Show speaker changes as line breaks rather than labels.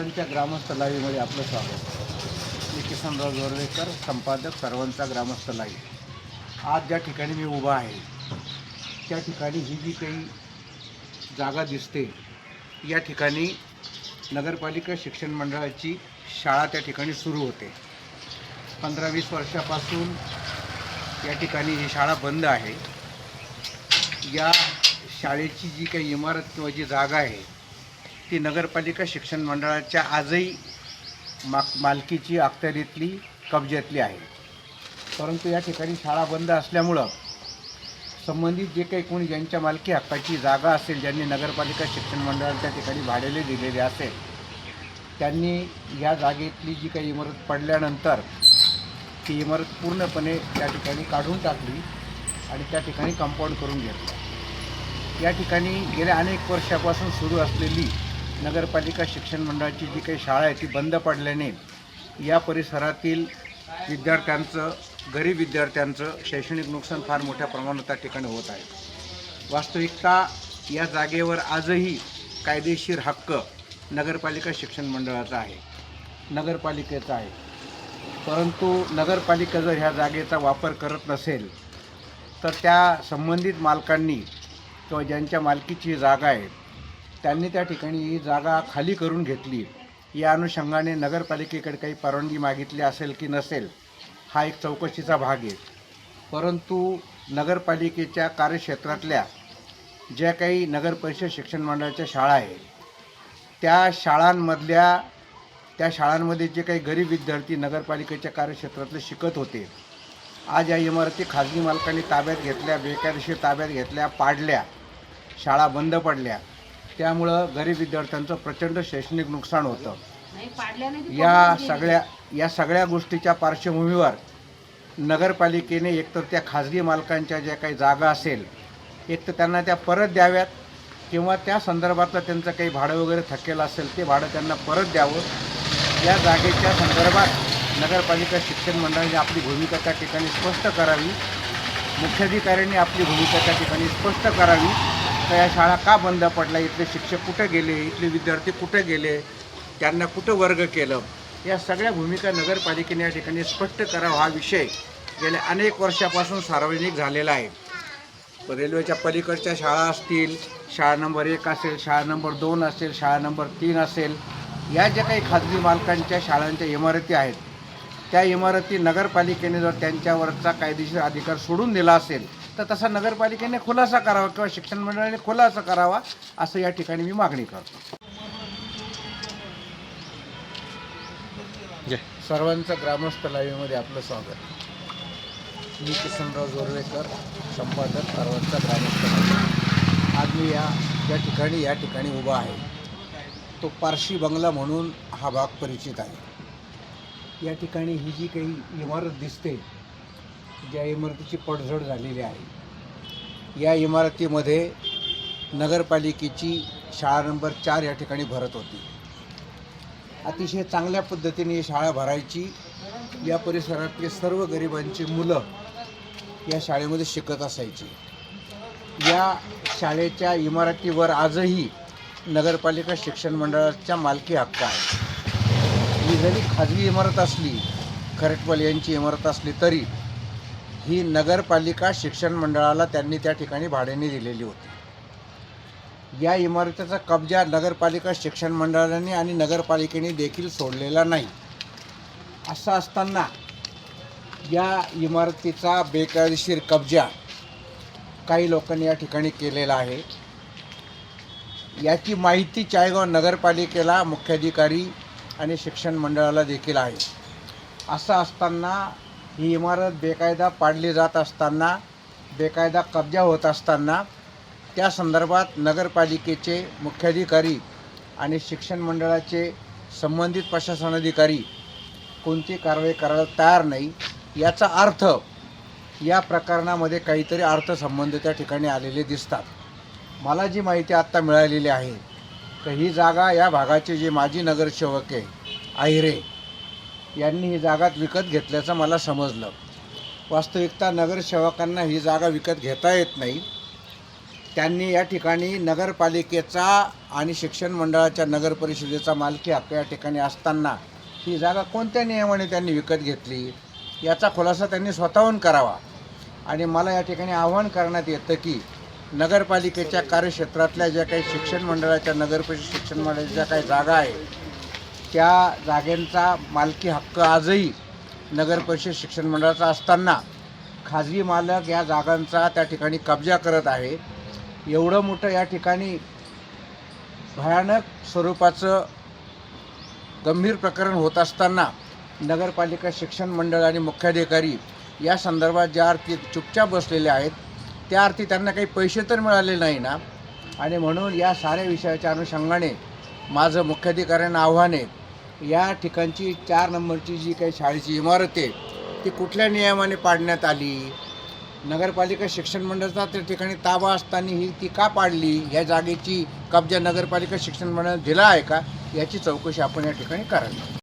सर्वांच्या ग्रामस्थ लाईव्हमध्ये आपलं स्वागत. मी किसनराव जोरवेकर संपादक सर्वांचा ग्रामस्थ लाईव्ह. आज ज्या ठिकाणी मी उभा आहे त्या ठिकाणी ही जी काही जागा दिसते या ठिकाणी नगरपालिका शिक्षण मंडळाची शाळा त्या ठिकाणी सुरू होते. पंधरा वीस वर्षापासून या ठिकाणी ही शाळा बंद आहे. या शाळेची जी काही इमारत किंवा जी जागा आहे ती नगरपालिका शिक्षण मंडळाच्या आजही मा मालकीची अखत्यारीतली कब्ज्यातली आहे. परंतु या ठिकाणी शाळा बंद असल्यामुळं संबंधित जे काही कोणी ज्यांच्या मालकी हक्काची जागा असेल ज्यांनी नगरपालिका शिक्षण मंडळाला त्या ठिकाणी भाड्याने दिलेले असेल त्यांनी या जागेतली जी काही इमारत पडल्यानंतर ती इमारत पूर्णपणे त्या ठिकाणी काढून टाकली आणि त्या ठिकाणी कंपाऊंड करून घेतलं. या ठिकाणी गेल्या अनेक वर्षापासून सुरू असलेली नगरपालिका शिक्षण मंडळाची जी काही शाळा आहे ती बंद पडल्याने या परिसरातील विद्यार्थ्यांचं गरीब विद्यार्थ्यांचं शैक्षणिक नुकसान फार मोठ्या प्रमाणात त्या ठिकाणी होत आहे. वास्तविकता या जागेवर आजही कायदेशीर हक्क नगरपालिका शिक्षण मंडळाचा आहे नगरपालिकेचा आहे. परंतु नगरपालिका जर ह्या जागेचा वापर करत नसेल तर त्या संबंधित मालकांनी किंवा ज्यांच्या मालकीची जागा आहे त्यांनी त्या ठिकाणी ही जागा खाली करून घेतली. या अनुषंगाने नगरपालिकेकडे काही परवानगी मागितली असेल की नसेल हा एक चौकशीचा भाग आहे. परंतु नगरपालिकेच्या कार्यक्षेत्रातल्या ज्या काही नगरपरिषद शिक्षण मंडळाच्या शाळा आहेत त्या शाळांमधल्या त्या शाळांमध्ये जे काही गरीब विद्यार्थी नगरपालिकेच्या कार्यक्षेत्रातले शिकत होते आज या इमारती खाजगी मालकांनी ताब्यात घेतल्या बेकायदेशीर ताब्यात घेतल्या पाडल्या शाळा बंद पडल्या. त्यामुळं गरीब विद्यार्थ्यांचं प्रचंड शैक्षणिक नुकसान होतं. या. सगळ्या या सगळ्या गोष्टीच्या पार्श्वभूमीवर नगरपालिकेने एकतर त्या खाजगी मालकांच्या ज्या काही जागा असेल एक तर त्यांना त्या परत द्याव्यात किंवा त्या संदर्भातलं त्यांचं काही भाडं वगैरे थकेलं असेल ते भाडं त्यांना परत द्यावं. या जागेच्या संदर्भात नगरपालिका शिक्षण मंडळाने आपली भूमिका त्या ठिकाणी स्पष्ट करावी. मुख्याधिकाऱ्यांनी आपली भूमिका त्या ठिकाणी स्पष्ट करावी. तर या शाळा का बंद पडल्या? इथले शिक्षक कुठे गेले? इथले विद्यार्थी कुठे गेले? त्यांना कुठं वर्ग केलं? या सगळ्या भूमिका नगरपालिकेने या ठिकाणी स्पष्ट करावा हा विषय गेल्या अनेक वर्षापासून सार्वजनिक झालेला आहे. रेल्वेच्या पलीकडच्या शाळा असतील शाळा नंबर एक असेल शाळा नंबर दोन असेल शाळा नंबर तीन असेल या ज्या काही खाजगी मालकांच्या शाळांच्या इमारती आहेत त्या इमारती नगरपालिकेने जर त्यांच्यावरचा कायदेशीर अधिकार सोडून दिला असेल तर तसा नगरपालिकेने खुलासा करावा किंवा शिक्षण मंडळाने खुलासा करावा असं या ठिकाणी मी मागणी करतो. सर्वांचं ग्रामस्थ लाईव्हमध्ये आपलं स्वागत. मी किसनराव जोरवेकर संपादक सर्वांचा ग्रामस्थ लाईव्ह. आज मी या या ठिकाणी या ठिकाणी उभा आहे. तो पारशी बंगला म्हणून हा भाग परिचित आहे. या ठिकाणी ही जी काही इमारत दिसते ज्या इमारतीची पडझड झालेली आहे. या इमारतीमध्ये नगरपालिकेची शाळा नंबर चार या ठिकाणी भरत होती. अतिशय चांगल्या पद्धतीने ही शाळा भरायची. या परिसरातले सर्व गरिबांची मुलं या शाळेमध्ये शिकत असायची. या शाळेच्या इमारतीवर आजही नगरपालिका शिक्षण मंडळाच्या मालकी हक्क आहे. ही जरी खाजगी इमारत असली खरटवाल यांची इमारत असली तरी ही नगरपालिका शिक्षण मंडळाला त्यांनी त्या ठिकाणी भाड्याने दिलेली होती. या इमारतीचा कब्जा नगरपालिका शिक्षण मंडळाने आणि नगरपालिकेने देखील सोडलेला नाही. असं असताना या इमारतीचा बेकायदेशीर कब्जा काही लोकांनी या ठिकाणी केलेला आहे. याची माहिती चायगाव नगरपालिकेला मुख्याधिकारी आणि शिक्षण मंडळाला देखील आहे. असं असताना ही इमारत बेकायदा पाडली जात असताना बेकायदा कब्जा होत असताना त्या संदर्भात नगरपालिकेचे मुख्याधिकारी आणि शिक्षण मंडळाचे संबंधित प्रशासन अधिकारी कोणती कारवाई करायला तयार नाही याचा अर्थ या प्रकरणामध्ये काहीतरी अर्थसंबंध त्या ठिकाणी आलेले दिसतात. मला जी माहिती आत्ता मिळालेली आहे तर ही जागा या भागाचे जे माजी नगरसेवक आहे आहिरे यांनी ही जागा विकत घेतल्याचं मला समजलं. वास्तविकता नगरसेवकांना ही जागा विकत घेता येत नाही. त्यांनी या ठिकाणी नगरपालिकेचा आणि शिक्षण मंडळाच्या नगर परिषदेचा मालकी हक्क या ठिकाणी असताना ही जागा कोणत्या नियमाने त्यांनी विकत घेतली? याचा खुलासा त्यांनी स्वतःहून करावा. आणि मला या ठिकाणी आव्हान करण्यात येतं की नगरपालिकेच्या कार्यक्षेत्रातल्या ज्या काही शिक्षण मंडळाच्या नगरपरिषद शिक्षण मंडळाच्या ज्या काही जागा आहे त्या जागेंचा मालकी हक्क आजही नगर परिषद शिक्षण मंडळाचा असताना खाजगी मालक या जागांचा त्या ठिकाणी कब्जा करत आहे. एवढं मोठं या ठिकाणी भयानक स्वरूपाचं गंभीर प्रकरण होत असताना नगरपालिका शिक्षण मंडळ आणि मुख्याधिकारी या संदर्भात ज्या अर्थी चुपचाप बसलेले आहेत त्या अर्थी त्यांना काही पैसे तर मिळाले नाही ना? आणि म्हणून या साऱ्या विषयाच्या अनुषंगाने माझं मुख्याधिकाऱ्यांना आव्हान आहे या ठिकाणची चार नंबरची जी काही शाळेची इमारत आहे ती कुठल्या नियमाने पाडण्यात आली? नगरपालिका शिक्षण मंडळाचा त्या ठिकाणी ताबा असताना ही ती का पाडली? या जागेची कब्जा नगरपालिका शिक्षण मंडळ दिला आहे का? याची चौकशी आपण या ठिकाणी करावी.